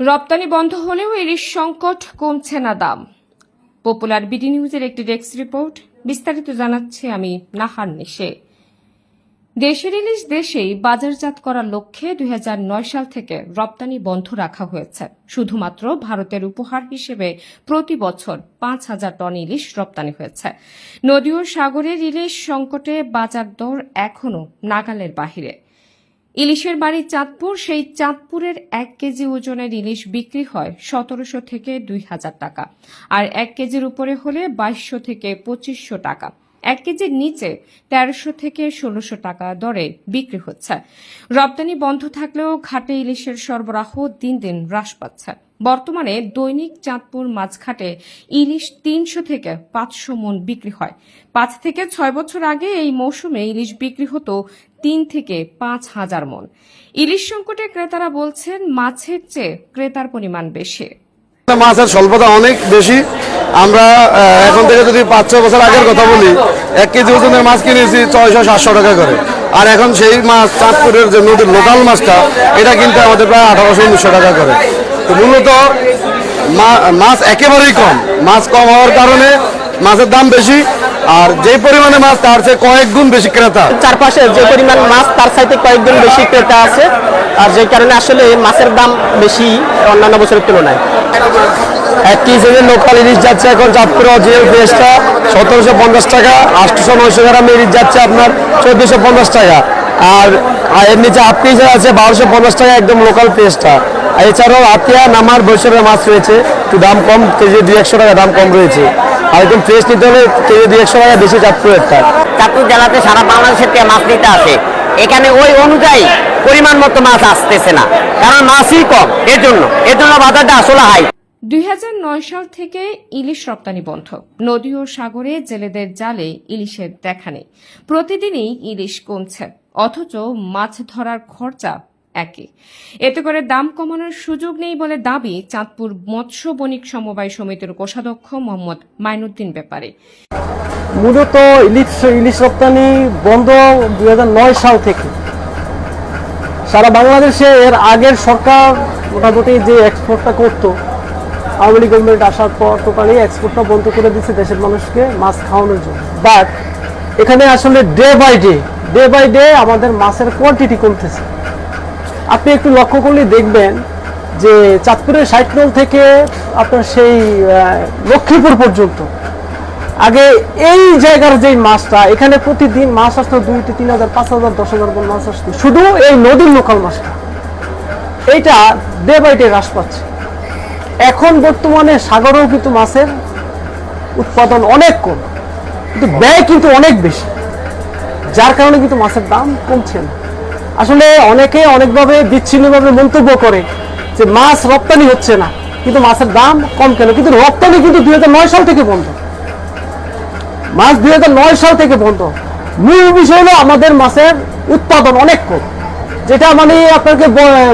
রপ্তানি বন্ধ হলেও ইলিশ সংকট কমছে না দাম। পপুলার বিডি নিউজের একটি ডেস্ক রিপোর্ট বিস্তারিত জানাচ্ছি আমি নাহার নিশে। দেশের ইলিশ দেশেই বাজারজাত করার লক্ষ্যে দুই হাজার নয় সাল থেকে রপ্তানি বন্ধ রাখা হয়েছে। শুধুমাত্র ভারতের উপহার হিসেবে প্রতি বছর পাঁচ হাজার টন ইলিশ রপ্তানি হয়েছে। নদী ও সাগরের ইলিশ সংকটে বাজার দর এখনও নাগালের বাহিরে। ইলিশের বাড়ি চাঁদপুর, সেই চাঁদপুরের এক কেজি ওজনের ইলিশ বিক্রি হয় সতেরোশো থেকে দুই হাজার টাকা। আর এক কেজির উপরে হলে বাইশশো থেকে পঁচিশশো টাকা। এক কেজির নিচে তেরোশো থেকে ষোলোশো টাকা দরে বিক্রি হচ্ছে। রপ্তানি বন্ধ থাকলেও ঘাটে ইলিশের সরবরাহ দিন দিন হ্রাস পাচ্ছে। বর্তমানে দৈনিক চাঁদপুর মাছঘাটে ইলিশ তিনশো থেকে পাঁচশো মন বিক্রি হয়। পাঁচ থেকে ছয় বছর আগে এই মৌসুমে ইলিশ বিক্রি হতো তিন থেকে পাঁচ হাজার মন। ইলিশ সংকটে ক্রেতারা বলছেন, মাছের চেয়ে ক্রেতার পরিমাণ বেশি। মাছের স্বল্পতা অনেক বেশি। আমরা এখন থেকে যদি পাঁচ ছয় বছর আগের কথা বলি, এক কেজি ওজনের মাছ কিনেছি ছয়শো সাতশো টাকা করে। আর এখন সেই মাছ চাঁদপুরের যে নদীর লোকাল মাছটা, এটা কিন্তু আমাদের প্রায় আঠারোশো উনিশশো টাকা করে। তো মূলত মা- মাছ একেবারেই কম। মাছ কম হওয়ার কারণে মাছের দাম বেশি আর যে পরিমাণে মাছ তার চেয়ে কয়েক গুণ বেশি ক্রেতা। চারপাশে যে পরিমাণ মাছ তার চাইতে কয়েকগুণ বেশি ক্রেতা আছে আর যে কারণে আসলে মাছের দাম বেশি অন্যান্য বছরের তুলনায়। এক কেজি লোকাল ইলিশ যাচ্ছে এখন চাঁদপুর অরিজিনাল ফ্রেশটা সতেরোশো পঞ্চাশ টাকা আটশোশো নয়শো গ্রাম ইলিশ যাচ্ছে আপনার চোদ্দোশো পঞ্চাশ টাকা। আর আর এর নিচে হাফ কেজি আছে বারোশো পঞ্চাশ টাকা একদম লোকাল আর এছাড়াও আতিয়া নামার বৈশাখের মাছ রয়েছে একটু দাম কম কেজি দুই একশো টাকা দাম কম রয়েছে। আর একদম ফ্রেশ নিতে হলে কেজি দুই একশো টাকা বেশি চাঁদপুরেরটা চাঁদপুর জেলাতে সারা বাংলাদেশের থেকে মাছ নিতে আসে? এখানে ওই অনুযায়ী পরিমাণ মতো মাছ আসতেছে না। কারণ মাছই কম এর জন্য। এর জন্য বাজারটা আসলে হাই দুই সাল থেকে ইলিশ রপ্তানি বন্ধ। নদী ও সাগরে জেলেদের জালে ইলিশের দেখা নেই। প্রতিদিনই ইলিশ কমছে। অথচ মাছ ধরার খরচা একই এতে করে দাম কমানোর সুযোগ নেই বলে দাবি চাঁদপুর মৎস্য বণিক সমবায় সমিতির কোষাধ্যক্ষ মোহাম্মদ মাইনুদ্দিন ব্যাপারে। মূলত ইলিশ ইলিশ রপ্তানি বন্ধ দু হাজার নয় সাল থেকে। সারা বাংলাদেশে এর আগের সরকার মোটামুটি যে এক্সপোর্টটা করতো, আওয়ামী লীগ গভর্নমেন্ট আসার পর টোটালি এক্সপোর্টটা বন্ধ করে দিচ্ছে দেশের মানুষকে মাছ খাওয়ানোর জন্য। বাট এখানে আসলে day by day day by day আমাদের মাছের কোয়ান্টিটি কমতেছে। আপনি একটু লক্ষ্য করলে দেখবেন যে চাঁদপুরের ষাট থেকে আপনার সেই লক্ষ্মীপুর পর্যন্ত। আগে এই জায়গার যে মাছটা, এখানে প্রতিদিন মাছ আসতো দুই তিন হাজার, পাঁচ হাজার, দশ হাজার মন মাছ আসতো। শুধু এই নদীর লোকাল মাছটা। এইটা ডে বাই ডে হ্রাস পাচ্ছে। এখন বর্তমানে সাগরেও কিন্তু মাছের উৎপাদন অনেক কম। কিন্তু ব্যয় কিন্তু অনেক বেশি। যার কারণে কিন্তু মাছের দাম কমছে না। আসলে অনেকে অনেকভাবে বিচ্ছিন্নভাবে মন্তব্য করে যে মাছ রপ্তানি হচ্ছে না, কিন্তু মাছের দাম কম কেন? কিন্তু রপ্তানি কিন্তু দুই হাজার নয় সাল থেকে বন্ধ। মাছ দু হাজার নয় সাল থেকে বন্ধ। মূল বিষয় হলো আমাদের মাছের উৎপাদন অনেক কম, যেটা মানে আপনাকে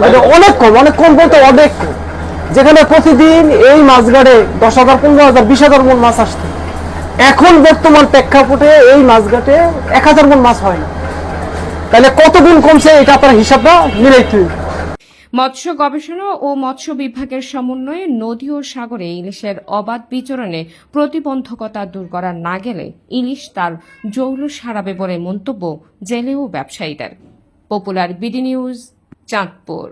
মানে অনেক কম অনেক কম বলতে অনেক কম। যেখানে প্রতিদিন এই মাছগাড়ে দশ হাজার, পনেরো হাজার, বিশ হাজার মন মাছ আসতো এখন বর্তমান প্রেক্ষাপটে এই মাছঘাটে এক হাজার মন মাছ হয় তাহলে কত গুণ কমছে এটা আপনার হিসাবটা মিলাইতে। মৎস্য গবেষণা ও মৎস্য বিভাগের সমন্বয়ে নদী ও সাগরে ইলিশের অবাধ বিচরণে প্রতিবন্ধকতা দূর করা না গেলে ইলিশ তার জৌলুস হারাবে বলে মন্তব্য জেলে ও ব্যবসায়ীদের। Popular BD news Chandpur.